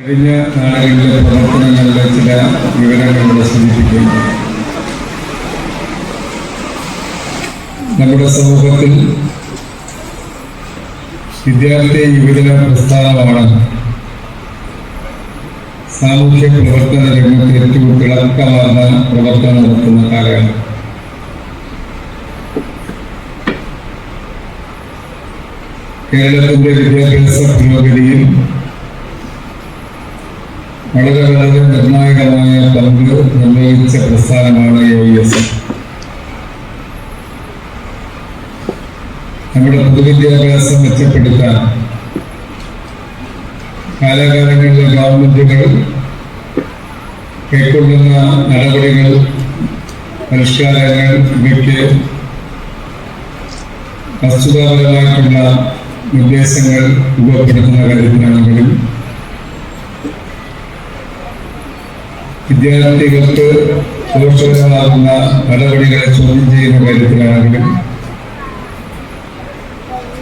കഴിഞ്ഞ നാളുകളിലെ പ്രവർത്തനങ്ങളിലെ ചില വിവരങ്ങൾ സൂചിപ്പിക്കുന്നു നമ്മുടെ സമൂഹത്തിൽ വിദ്യാർത്ഥി യുവജന പ്രസ്ഥാനമാണ് സാമൂഹ്യ പ്രവർത്തന രംഗത്ത് ഏറ്റവും തിളക്കമാർന്ന പ്രവർത്തനം നടത്തുന്ന കാലഘട്ടം. കേരളത്തിന്റെ വിദ്യാഭ്യാസ പുരോഗതിയിൽ വളരെ വളരെ നിർണായകമായ പങ്ക് നിർവഹിച്ച പ്രസ്ഥാനമാണ് എസ് നമ്മുടെ പൊതുവിദ്യാഭ്യാസം മെച്ചപ്പെടുത്താൻ കാലാകാലങ്ങളിലെ ഗവൺമെന്റുകൾ കൈക്കൊള്ളുന്ന നടപടികൾ പരിഷ്കാരങ്ങൾ ഇവയ്ക്ക് വസ്തുതാപരമായിട്ടുള്ള നിർദ്ദേശങ്ങൾ രൂപപ്പെടുത്തുന്ന കാര്യത്തിലാണെങ്കിലും വിദ്യാർത്ഥികൾക്ക് ദോഷകരമാകുന്ന നടപടികളെ ചോദ്യം ചെയ്യുന്ന കാര്യത്തിലാണെങ്കിലും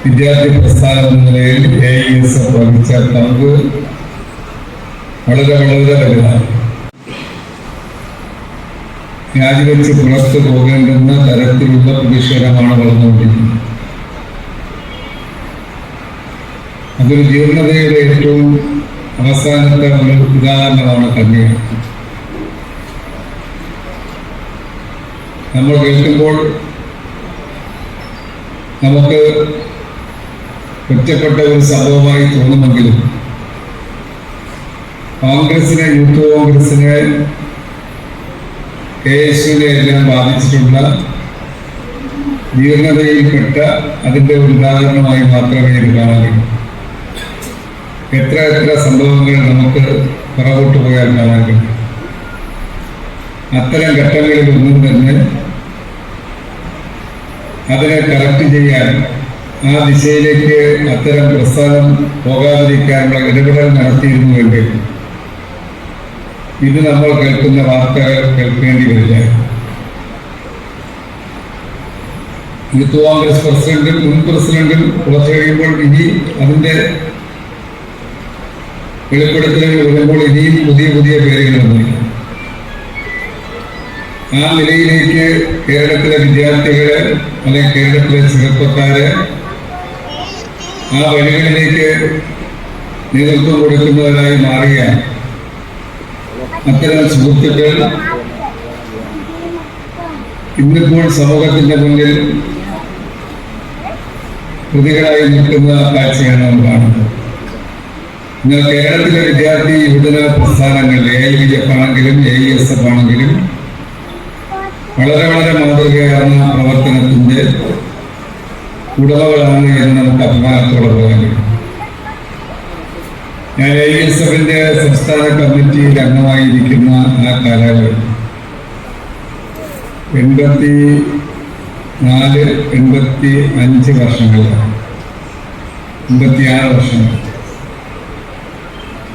വിദ്യാർത്ഥി പ്രസ്ഥാനം എന്ന നിലയിൽ എ ഐ എസ് വഹിച്ച പങ്ക് വളരെ വളരെ വലുതാണ്. രാജിവെച്ച് പുറത്തു പോകേണ്ടുന്ന തരത്തിലുള്ള പ്രതിഷേധമാണ് വളർന്നുകൊണ്ടിരിക്കുന്നത്. അതൊരു ജീർണതയുടെ ഏറ്റവും അവസാനത്തെ ഒരു ഉദാഹരണമാണ് കന്യക നമ്മൾ കേൾക്കുമ്പോൾ നമുക്ക് ഒറ്റപ്പെട്ട ഒരു സംഭവമായി തോന്നുമെങ്കിലും കോൺഗ്രസിനെ യൂത്ത് കോൺഗ്രസിനെ കെ എസ് യുവിനെ എല്ലാം ബാധിച്ചിട്ടുള്ള ജീർണതയിൽപ്പെട്ട അതിന്റെ ഒരു ഉദാഹരണമായി മാത്രമേ ഇത് കഴിയൂ. എത്ര എത്ര സംഭവങ്ങൾ നമുക്ക് പുറകോട്ട് പോയാൽ കാണാൻ കഴിയും. അത്തരം ഘട്ടങ്ങളിൽ ഒന്നും തന്നെ അതിനെ കറക്റ്റ് ചെയ്യാൻ ആ ദിശയിലേക്ക് അത്തരം പ്രസ്ഥാനം പോകാതിരിക്കാനുള്ള ഇടപെടൽ നടത്തിയിരുന്നുവെങ്കിൽ ഇത് നമ്മൾ കേൾക്കുന്ന വാർത്തകൾ കേൾക്കേണ്ടി വരില്ല. യൂത്ത് കോൺഗ്രസ് പ്രസിഡന്റും മുൻ പ്രസിഡന്റും പുറത്തു കഴിയുമ്പോൾ ഇനി അതിന്റെ വെളിപ്പെടുത്തലുകൾ വരുമ്പോൾ ഇനിയും പുതിയ പുതിയ പേരുകൾ വന്നിരിക്കും. ആ നിലയിലേക്ക് കേരളത്തിലെ വിദ്യാർത്ഥികളെ അല്ലെങ്കിൽ കേരളത്തിലെ ചെറുപ്പക്കാരെ ആ വഴികളിലേക്ക് നേതൃത്വം കൊടുക്കുന്നവരായി മാറിയ അത്തരം സുഹൃത്തുക്കൾ ഇന്നിപ്പോൾ സമൂഹത്തിന്റെ മുന്നിൽ പ്രതികളായി നിൽക്കുന്ന കാഴ്ചയാണ് നാം കാണുന്നത്. എന്നാൽ കേരളത്തിലെ വിദ്യാർത്ഥി യുവജന പ്രസ്ഥാനങ്ങൾ എ ഐ ബി എഫ് ആണെങ്കിലും എ ഇ എസ് എഫ് ആണെങ്കിലും വളരെ വളരെ മാതൃകയാർന്ന പ്രവർത്തനത്തിന്റെ ഉടമകളാണ് എന്ന് നമുക്ക് അഭിമാനത്തോടെ പറയാൻ കഴിയും. ഞാൻ ഐ എസ് എഫിന്റെ സംസ്ഥാന കമ്മിറ്റിയിൽ അംഗമായിരിക്കുന്ന ആ കാലയളവിൽ എൺപത്തി നാല് എൺപത്തി അഞ്ച് വർഷങ്ങളിലാണ് എൺപത്തിയാറ് വർഷങ്ങൾ.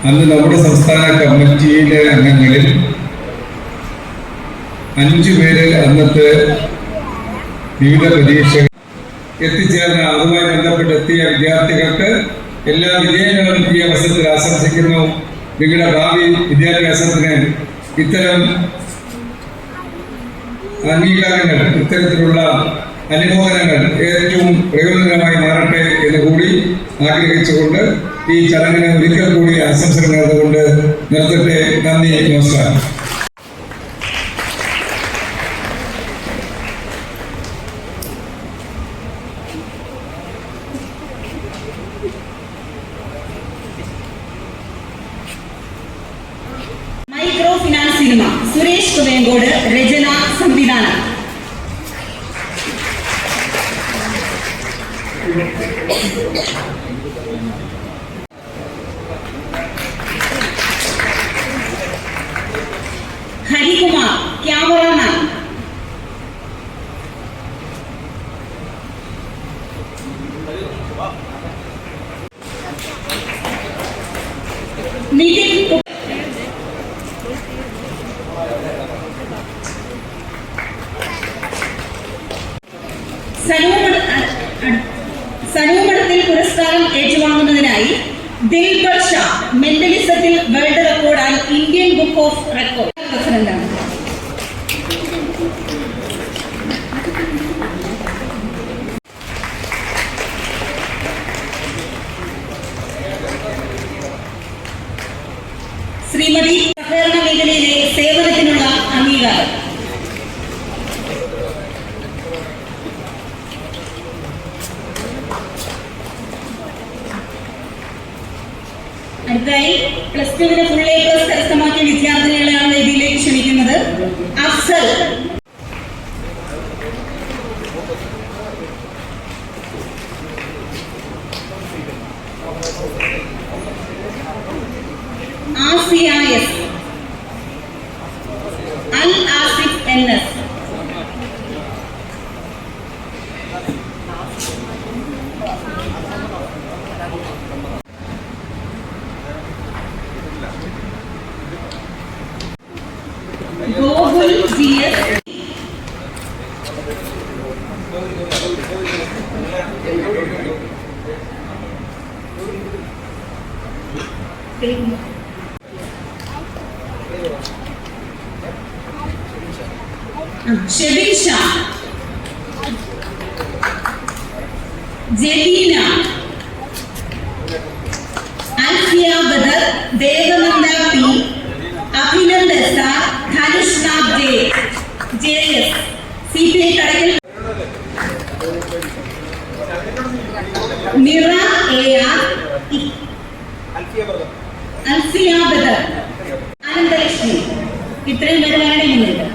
അന്ന് നമ്മുടെ സംസ്ഥാന കമ്മിറ്റിയിലെ അംഗങ്ങളിൽ അഞ്ചു പേര് അന്നത്തെ വിവിധ പരീക്ഷകൾ എത്തിച്ചേർന്ന അതുമായി ബന്ധപ്പെട്ട് എത്തിയ വിദ്യാർത്ഥികൾക്ക് എല്ലാ വിജയങ്ങളും ഈ അവസരത്തിൽ ആശംസിക്കുന്നു. നിങ്ങളുടെ ഭാവി വിദ്യാഭ്യാസത്തിന് ഇത്തരം അംഗീകാരങ്ങൾ ഇത്തരത്തിലുള്ള അനുമോദനങ്ങൾ ഏറ്റവും പ്രയോജനകരമായി മാറട്ടെ എന്ന് കൂടി ആഗ്രഹിച്ചുകൊണ്ട് ഈ ചടങ്ങിന് ഒരിക്കൽ കൂടി ആശംസകൾ നേർന്നുകൊണ്ട് നിർത്തട്ടെ. നന്ദി നമസ്കാരം. हरी कुमार क्या बोला ना? नितिन സരോവരത്തിൽ പുരസ്കാരം ഏറ്റുവാങ്ങുന്നതിനായി ദിൽബർ ഷാ മെന്റലിസത്തിൽ world റെക്കോർഡായി Indian book of record. G S Shebin Shah Jaleena Alfiya Badar Devananda Mira A R Badar Ananthalakshmi ഇത്രയും പേര് വരണമെന്നുണ്ട്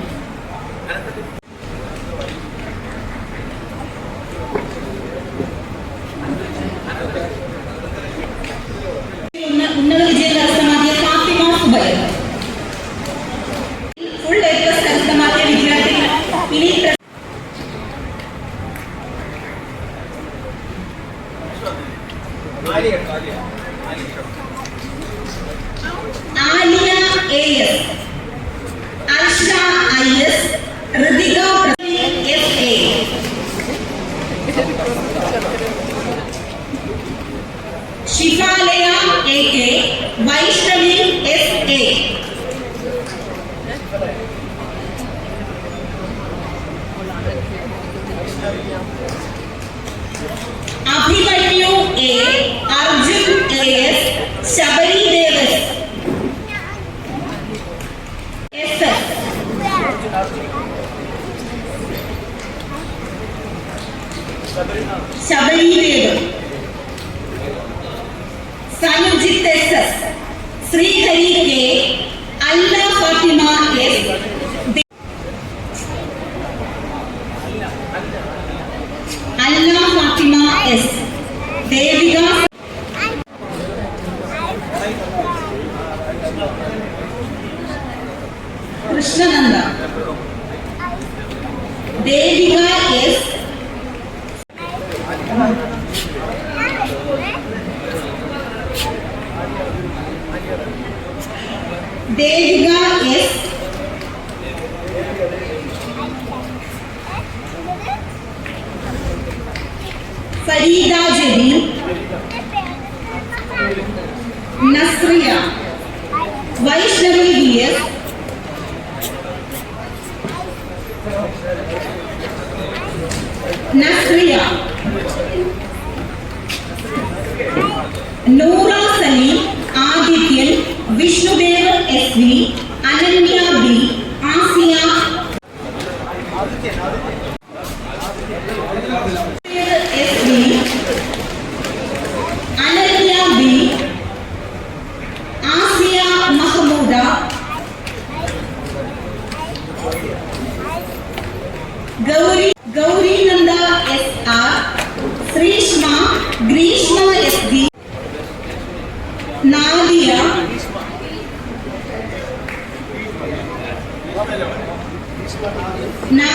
Aliya A S Arsha I S Rithika S A Shivalaya A K Vaishnavi S A Abhimanyu A Arjun A S Sabari Devas S S Sabari Dev Sanujith S S Sreehari देगा S. Farida Jabi. Nasriya. Vaishnavi B S. Nasriya. ¡Nunca!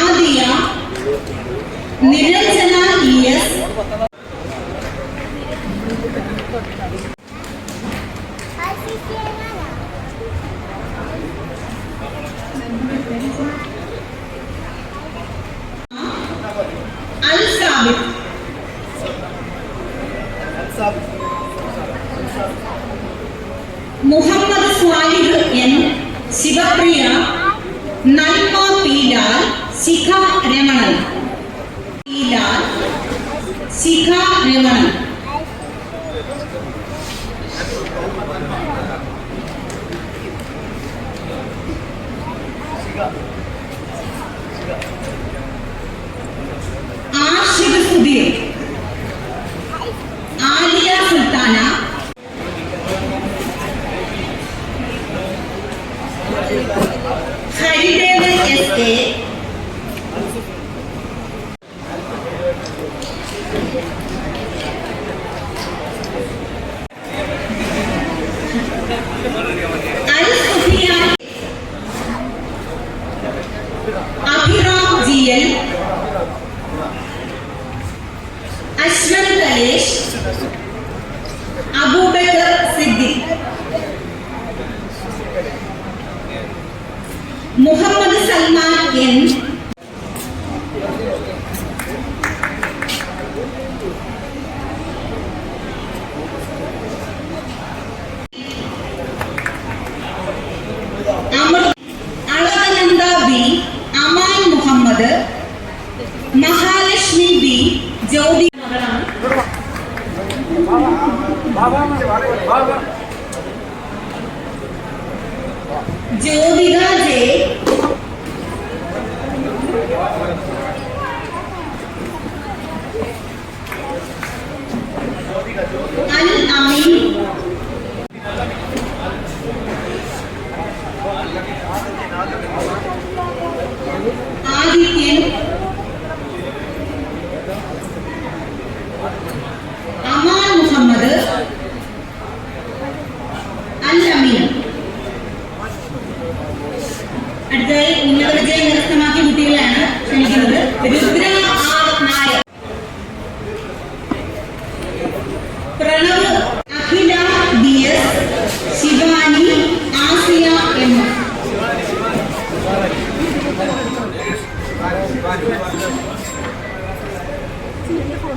Nadiya Niranjana E S Al Sabith Muhammad Swalih N Shivapriya Nanma Shikha Remanan Lal Shikha Remanan Ashiq Sudheer What? 今年一号，